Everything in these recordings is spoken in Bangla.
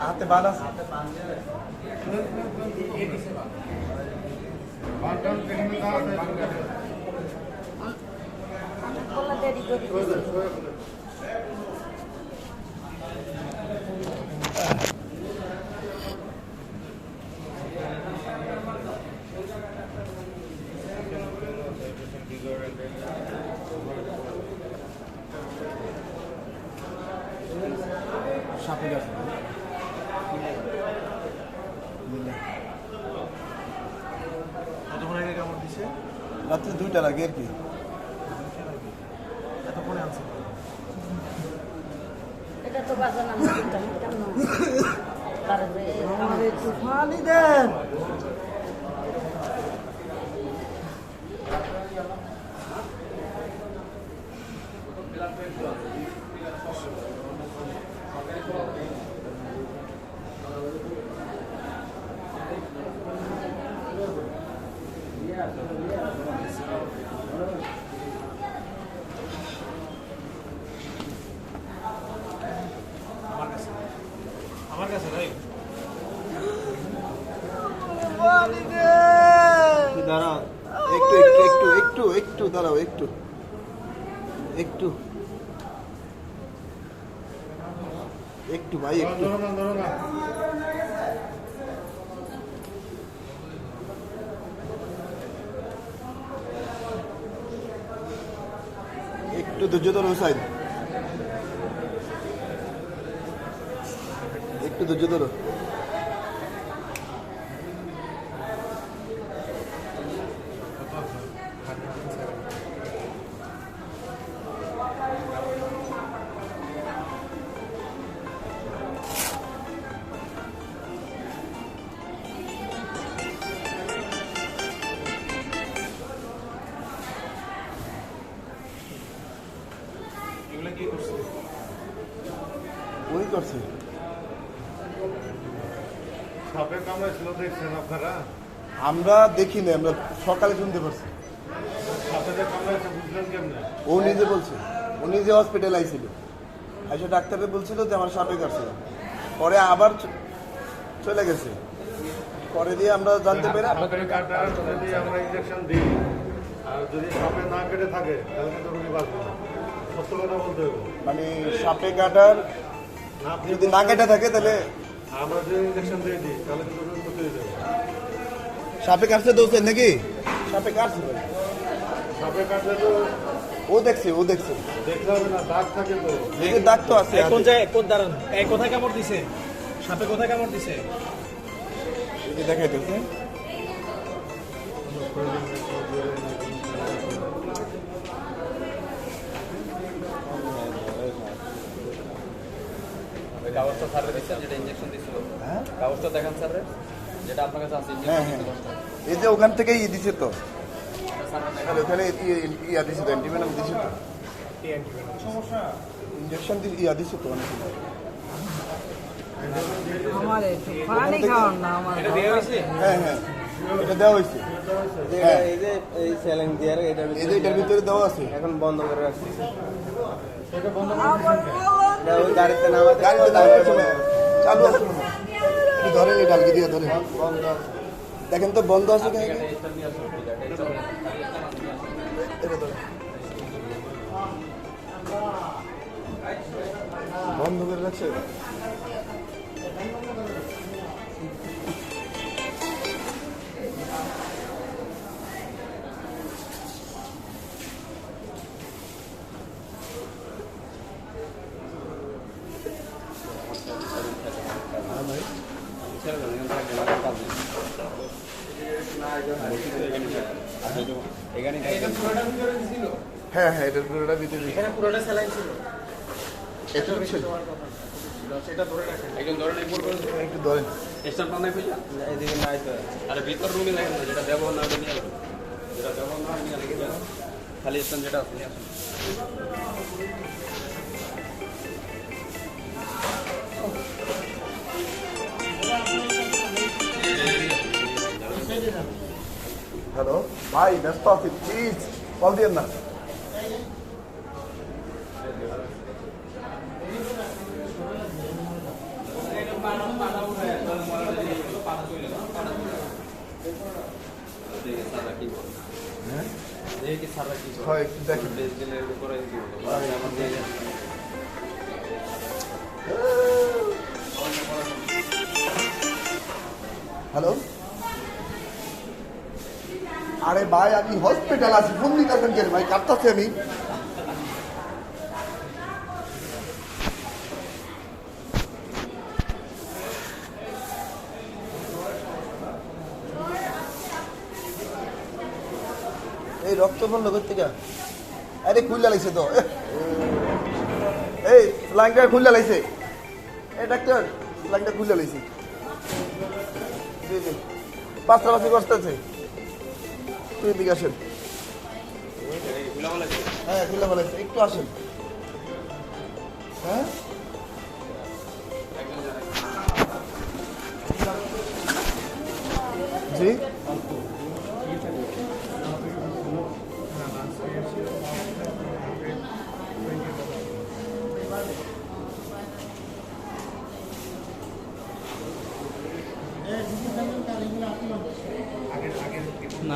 হাতে বানাস বললা দেরি করে রাত্রে দুইটার আগে আর কি এতক্ষণে আনছে এটা তো বাজার নাম দিতাম দিতাম না তার যে আমার একটু পানি দেন আমার কাছে আমার কাছে ভাই দাঁড়াও একটু একটু একটু একটু একটু দাঁড়াও একটু একটু একটু ভাই একটু। একটু ধৈর্য ধরো সাইড একটু ধৈর্য ধরো। আমরা দেখিনি আমরা সকালে শুনতে পারছি। ও নিজে বলছে ও নিজে হসপিটাল আইছিল। আইসে ডাক্তারে বলছিল যে আমার সাপে কাটছে। পরে আবার চলে গেছে। পরে দিয়ে আমরা জানতে পেরে আমরা ইঞ্জেকশন দিই। আর যদি সাপে না কেটে থাকে তাহলে কিন্তু রোগী বাঁচবে না। সত্য কথা বলতে হবে। মানে সাপে কাটার যদি না কেটে থাকে তাহলে আমরা যদি ইঞ্জেকশন দিয়ে দিই তাহলে কিন্তু সাপে কাটছে দোষে নাকি? সাপে কাটছে। সাপে কাটলে তো ও দেখছে ও দেখছে। দাগ থাকে তো। দাগ তো আছে কোন জায়গায় কোন দাঁড়ান। এই কোথায় কামড় দিছে? সাপে কোথায় কামড় দিছে? দেখাই দিচ্ছে ওই কাগজটা স্যারের দিচ্ছেন যেটা ইঞ্জেকশন দিছিল। হ্যাঁ? কাগজটা দেখান স্যারের। যেটা আপনার কাছে আছে হ্যাঁ হ্যাঁ। এই যে ওখান থেকে ই দিছে তো। ওখানে ই- ইয়া দিছে তো অ্যান্টিভেনাম দিছে তো। ইঞ্জেকশন ইয়া দিছে তো অনেক। আমার পানি খাওয়ান না আমার এটা দেওয়া হয়েছে? হ্যাঁ হ্যাঁ। এটা দেওয়া হয়েছে। হ্যাঁ। এই যে এই স্যালাইন দিয়ে এটার ভিতরে দেওয়া আছে। এখন বন্ধ করে রাখছি। গাড়িতে নামাতে গাড়িতে চালু আছে। হয়। ধরেন এই ডালকে দিয়ে ধরেন। দেখেন তো বন্ধ আছে কেন। বন্ধ করে রাখছে? হ্যাঁ হ্যাঁ এটার পুরোটা ভিতরে দিছে। পুরোটা স্যালাইন ছিল। সেটা ধরে রাখেন। একজন ধরেন বলবেন। একটু ধরেন। স্টেশন পান্নায় খুঁজা? এদিকে নাই তো। আরে ভিতর রুমে দেখেন না যেটা ব্যবহার না নিয়ে আসবেন। যেটা ব্যবহার না নিয়ে যান খালি স্ট্যান্ড যেটা আছে নিয়ে আসুন। হ্যালো ভাই ব্যস্ত আছি প্লিজ কল দিয়েন না দেখি স্যাররা কি বলে দেখি স্যাররা কি বলে হয় একটু দেখেন বেশ দিলে করে কি বলে আমার দিয়ে যাচ্ছে হ্যালো আরে ভাই আমি হসপিটাল আছি ফোন দিতেছেন কেন ভাই? কাটতাছি আমি। এই রক্ত বন্ধ করতে গা আরে খুললা লাগছে তো। এই লাইনটা খুললা লাগছে এই ডাক্তার লাইনটা খুললা লাগছে জি জি। পাঁচটা বাসি বসতেছে। তুই দিকে আসেন। হ্যাঁ খুলে বলেছে একটু আসেন। হ্যাঁ? জি?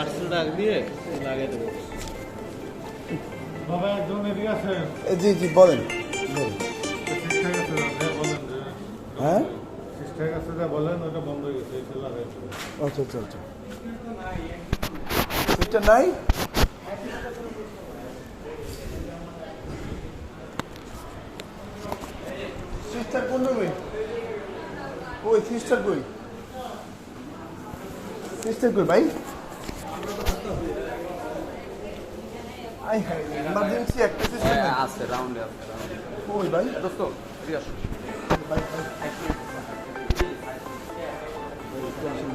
নার্সের ডাক দিয়ে লাগিয়ে দেবো। জি জি বলেন হ্যাঁ ঠিকঠাক আছে যা বলেন। ওটা বন্ধ হয়ে? গেছে আচ্ছা আচ্ছা আচ্ছা। সুইচটা নাই? সিস্টার কোন রুমে? ওই সিস্টার কই? সিস্টার কই ভাই? ইমার্জেন্সি একটা সিস্টার হ্যাঁ আছে। রাউন্ডে আছে রাউন্ডে ওই ভাই। দোস্ত ঠিক আছে ভাই ভাই রক্ত রক্ত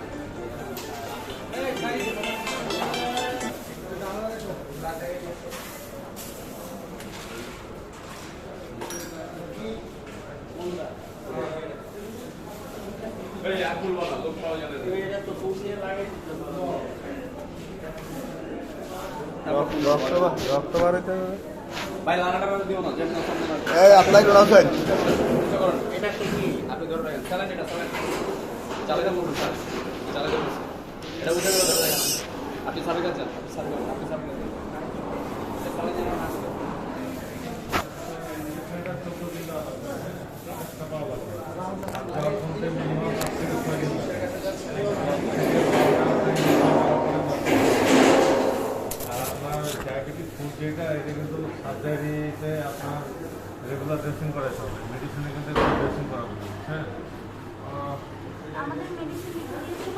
বাড়াইতে হবে ভাই লাগাটা দিও না যেমন সামনে না এই আপনার কোন আছেন চেষ্টা করুন এটা কি আপনি ধরে রাখেন চালান এটা চালান চালাতে বলুন স্যার চালাতে বলুন এটা আছেন আপনি সাবেক রাখেন আপনি সাবেক আপনি সামনে আপনি সামনে কাছে চালাতে না আসবে আর আপনার ডায়াবেটিস ফুড যেটা এটা কিন্তু সার্জারিতে আপনার রেগুলার ড্রেসিং করাতে হবে মেডিসিনে কিন্তু ড্রেসিং করা হবে হ্যাঁ আমাদের মেডিসিন দিয়েছিল ওটা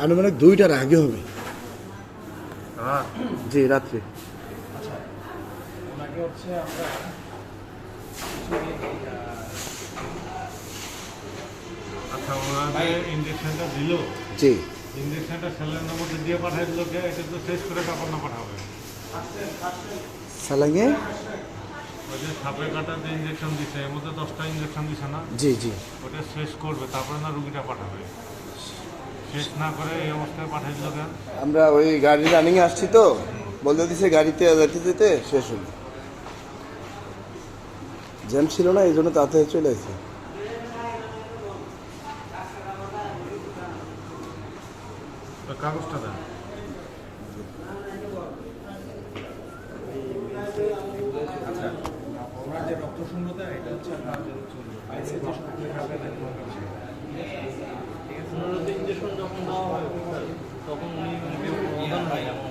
আনুমানিক দুইটার আগে হবে। জি রাত্রে। আচ্ছা। ইঞ্জেকশনটা দিল? জি। ইঞ্জেকশনটা স্যালাইনের মধ্যে দিয়ে পাঠাই দিল এটা তো শেষ করে তারপর না পাঠাবে। সালাঙ্গে ওই যে সাপে কাটা যে ইঞ্জেকশন দিছে এর মধ্যে দশটা ইঞ্জেকশন দিছে না? জি জি। ওটা শেষ করবে তারপরে না রুগীটা পাঠাবে। শেষ না করে এই অবস্থায় পাঠাই দিল কেন আমরা ওই গাড়ি রানিং আসছি তো বলতে দিছে গাড়িতে যেতে যেতে শেষ হলো। জ্যাম ছিল না এই জন্য তাড়াতাড়ি চলে আসছে। কাগজটা দেন আচ্ছা ওনার যে রক্ত শূন্যতা এটা হচ্ছে আপনার আইসি যে সকলে খাবে না ইঞ্জেকশন যখন দেওয়া হয় তখন উনি প্রধান হয় এমন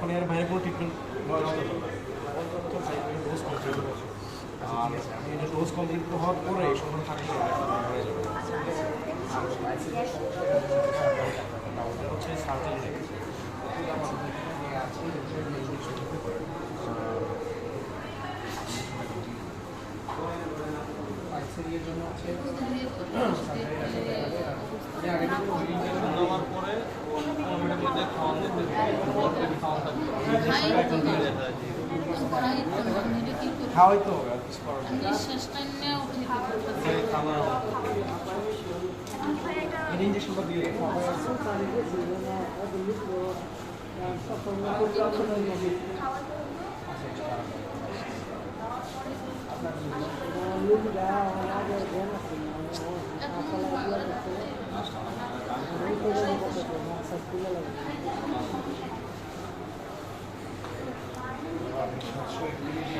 এখন এর বাইরে কোনো ট্রিটমেন্ট ডোজ কমপ্লিট হয়েছে আর এটা ডোজ কমপ্লিট হওয়ার পরে এই সময় থাকলে হয়ে যাবে। হচ্ছে সার্জারি জন্য হচ্ছে খাওয়াই তো হবে আর কিছু করার ইঞ্জেকশনটা দিয়ে খাওয়াই আছে খাওয়াতে হলো সাতশো একত্রিশ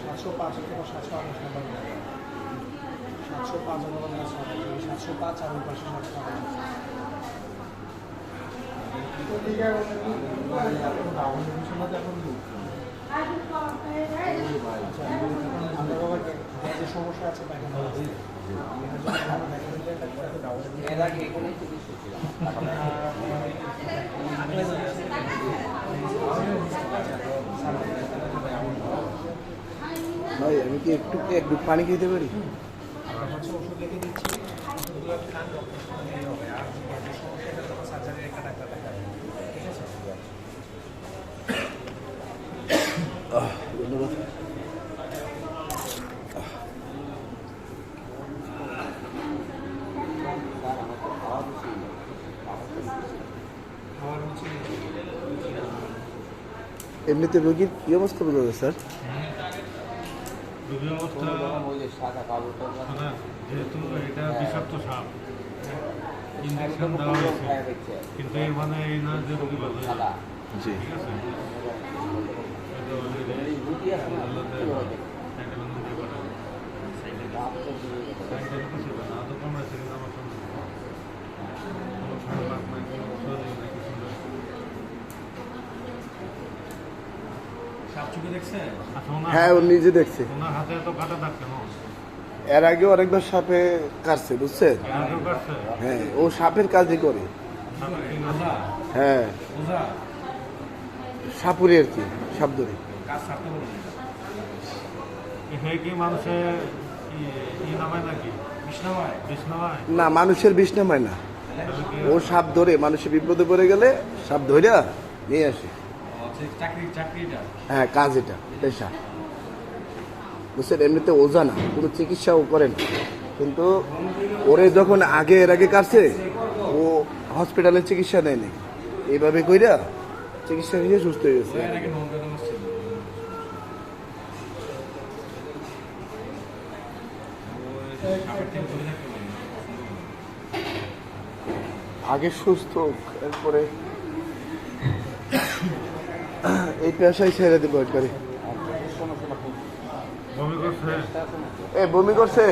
সাতশো পাঁচ থেকে সাতশো আঠাশ নম্বর সাতশো পাঁচ সাতশো পাঁচ আর ওই পাশে সাতশো আঠাশ। আমরা বাবা যে সমস্যা আছে তাকে ভাই, আমি কি একটু একটু পানি খেতে পারি? এমনিতে রোগীর কী অবস্থা বোঝা যায় স্যার? অবস্থা মানে যেহেতু এটা বিষাক্ত সাপ ইঞ্জেকশন দেওয়া হয়েছে কিন্তু এর মানে এই না যে রোগী ভালো হয়ে। জি ঠিক আছে আমার সঙ্গে। কোনো খারাপ নাই, কোনো শরীর নাই, কিছু নাই। সাপ চুকে দেখছেন আচ্ছা, ওনার- হ্যাঁ ও নিজে দেখছে? এর আগে অনেকবার সাপে কাটছে বুঝছেন? হ্যাঁ ও সাপের কাজই করে। হ্যাঁ। সাপুরে আর কি সাপ ধরে। বিষ্ণামায়? না মানুষের বিষ নামায় না ও সাপ ধরে মানুষের বিপদে পড়ে গেলে সাপ ধইরা নিয়ে আসে। হ্যাঁ কাজ এটা পেশা। বুঝছেন? এমনিতে ওজা না কোনো চিকিৎসাও করেন কিন্তু ওরে যখন আগে এর আগে কাটছে ও হসপিটালে চিকিৎসা নেয়নি এইভাবে কইরা চিকিৎসা নিয়ে সুস্থ হয়ে গেছে। আগে নন্দনগঞ্জ ছিল এই পেশাই ছেড়ে দিব একবারে। এ বমি করছে?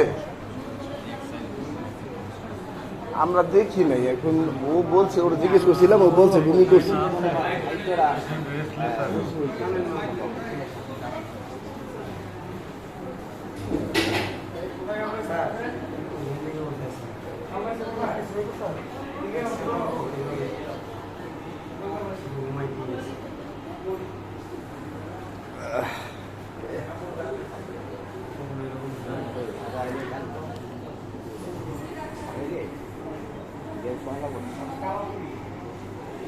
আমরা দেখি নাই এখন ও বলছে ওর জিজ্ঞেস করছিলাম ও বলছে বমি করছে। Thank you. Uh.